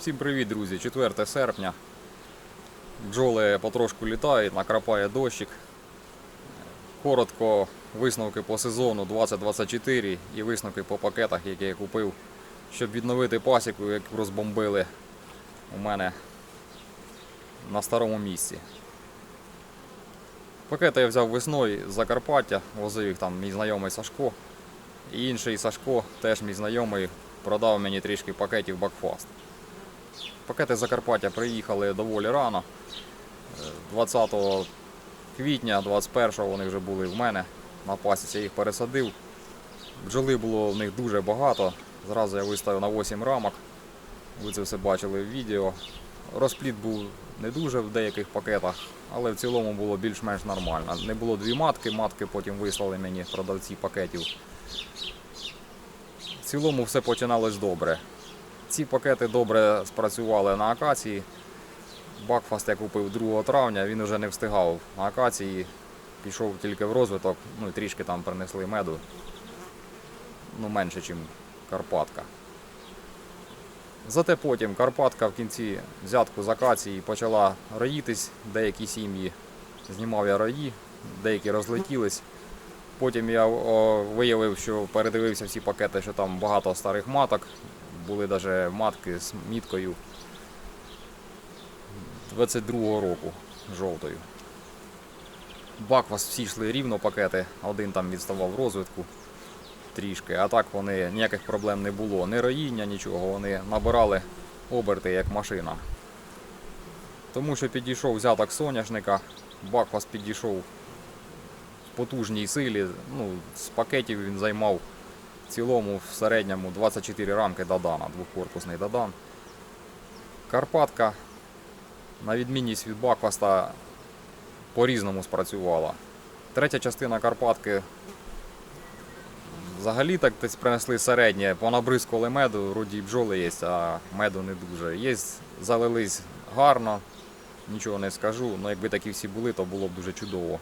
Всім привіт, друзі! 4 серпня. Бджоли потрошку літають, накрапає дощик. Коротко висновки по сезону 2024 і висновки по пакетах, які я купив, щоб відновити пасіку, яку розбомбили у мене на старому місці. Пакети я взяв весною з Закарпаття, возив їх там мій знайомий Сашко. І інший Сашко, теж мій знайомий, продав мені трішки пакетів Бакфаст. Пакети Закарпаття приїхали доволі рано. Е, 20 квітня, 21-го вони вже були в мене на пасіці, я їх пересадив. Бджоли було в них дуже багато. Зразу я виставив на 8 рамок. Ви це все бачили в відео. Розпліт був не дуже в деяких пакетах, але в цілому було більш-менш нормально. Не було дві матки, матки потім вислали мені продавці пакетів. В цілому все починалось добре. Ці пакети добре спрацювали на акації. Бакфаст я купив 2 травня, він вже не встигав на акації, пішов тільки в розвиток, ну і трішки там принесли меду. Ну, менше, ніж Карпатка. Зате потім Карпатка в кінці взятку з акації почала роїтись, деякі сім'ї. Знімав я рої, деякі розлетілись. Потім я о, виявив, що передивився всі пакети, що там багато старих маток. Були навіть матки з міткою 22-го року жовтою. Баквас всі йшли рівно пакети, один там відставав розвитку трішки, а так вони ніяких проблем не було. Ні роїння, нічого, вони набирали оберти як машина. Тому що підійшов взяток соняшника, Баквас підійшов в потужній силі. Ну, з пакетів він займав цілому в середньому 24 рамки Дадана, двохкорпусний Дадан. Карпатка, на відмінність від Бакваста, по-різному спрацювала. Третя частина Карпатки взагалі так десь принесли середнє, понабризкували меду, вроді й бджоли є, а меду не дуже. Є, залились гарно, нічого не скажу, але якби такі всі були, то було б дуже чудово.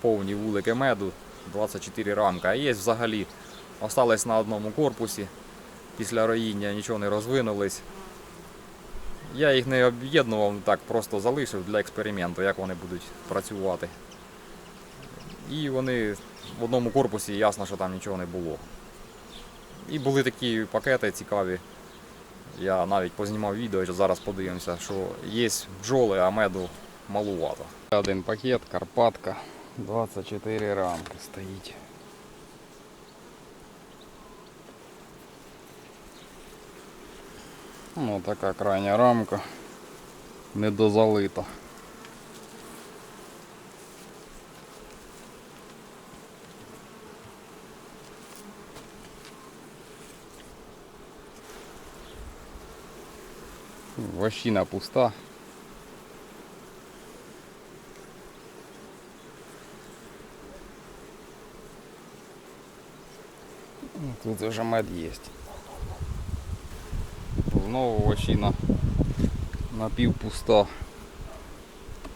Повні вулики меду, 24 рамка. А є взагалі остались на одному корпусі. Після роїння нічого не розвинулись. Я їх не об'єднував, так просто залишив для експерименту, як вони будуть працювати. І вони в одному корпусі ясно, що там нічого не було. І були такі пакети цікаві. Я навіть познімав відео, зараз подивимося, що є бджоли, а меду малувато. Один пакет, Карпатка, 24 рамки стоїть. Ну, така крайня рамка. Недозалита. Вощина пуста. Тут уже мед есть. Знову вощина напівпуста.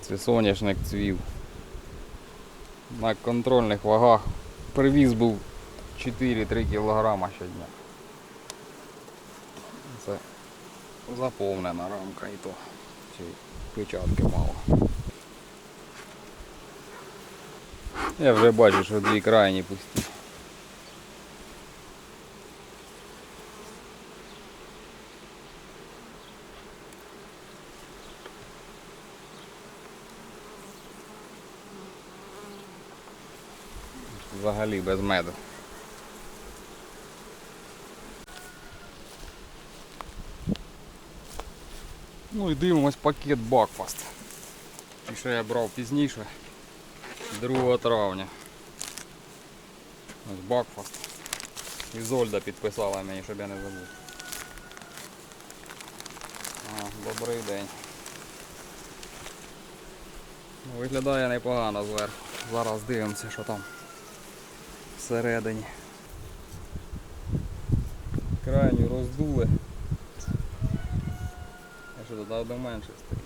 Це соняшник цвів. На контрольних вагах привіз був 4-3 кг щодня. Це заповнена рамка і то. Ще печатки мало. Я вже бачу, що дві крайні пусті. Взагалі без меду. Ну і дивимось пакет Бакфаст. І що я брав пізніше, 2 травня. Ось Бакфаст. Ізольда підписала мені, щоб я не забув. А, добрий день. Ну, Виглядає непогано зверху. Зараз дивимося, що там всередині. Крайню роздули. А що тут на менше стоїть?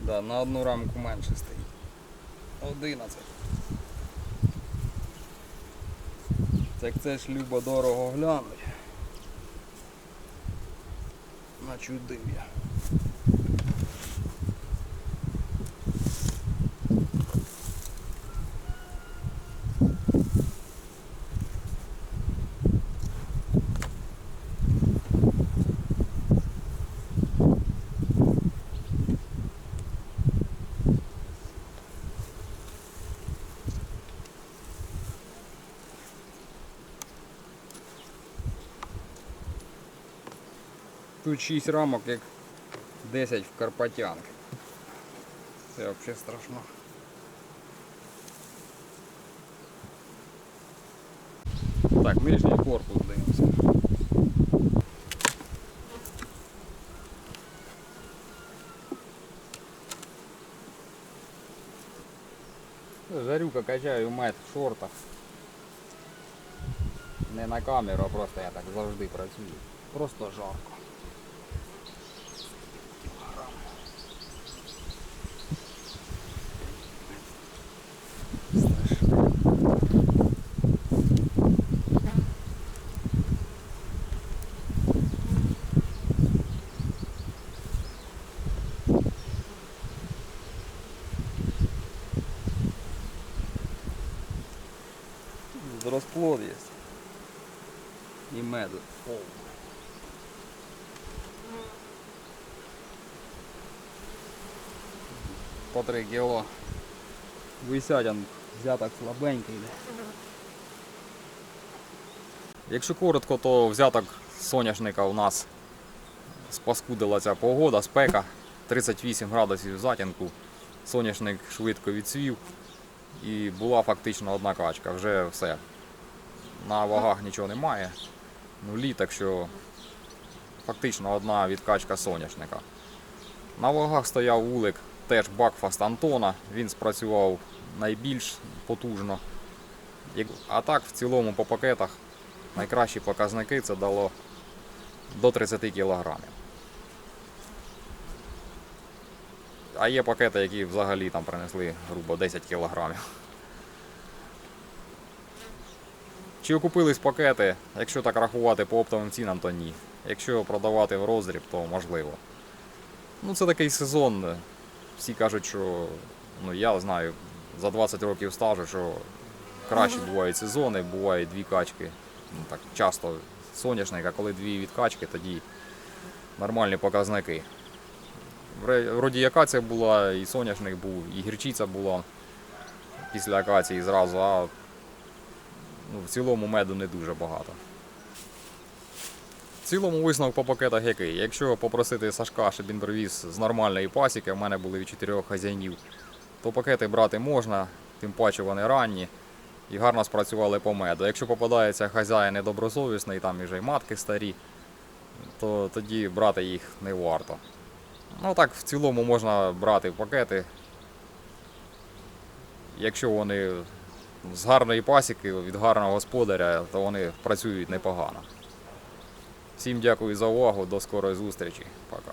Да, на одну рамку менше стоїть. 11. Так це ж любо дорого глянуть. Начудив я. Тут 6 рамок, як 10 в Карпатянки. Це взагалі страшно. Так, нижній корпус дивимося. Жарюка качаю мед в шортах. Не на камеру, а просто я так завжди працюю. Просто жарко. Розплод є. І меду. По 3 кіло. Висять, он взяток слабенький. Якщо коротко, то взяток соняшника у нас спаскудила ця погода, спека, 38 градусів затінку, соняшник швидко відцвів і була фактично одна качка, вже все. На вагах нічого немає. Нулі, так що фактично одна відкачка соняшника. На вагах стояв вулик, теж Бакфаст Антона, він спрацював найбільш потужно. А так, в цілому по пакетах найкращі показники це дало до 30 кілограмів. А є пакети, які взагалі там принесли грубо 10 кілограмів. Чи окупились пакети? Якщо так рахувати по оптовим цінам, то ні. Якщо продавати в роздріб, то можливо. Ну, це такий сезон. Всі кажуть, що ну я знаю за 20 років стажу, що кращі бувають сезони, бувають дві качки. Ну так часто соняшник, а коли дві відкачки, тоді нормальні показники. Вроді і акація була, і соняшник був, і гірчиця була після акації зразу, а ну, в цілому меду не дуже багато. В цілому висновок по пакетах який? Якщо попросити Сашка, щоб він привіз з нормальної пасіки, в мене були від чотирьох хазяїнів, то пакети брати можна, тим паче вони ранні і гарно спрацювали по меду. Якщо попадається хазяїн недобросовісний, там вже й матки старі, то тоді брати їх не варто. Ну так, в цілому можна брати пакети. Якщо вони з гарної пасіки, від гарного господаря, то вони працюють непогано. Всім дякую за увагу, до скорої зустрічі. Пока.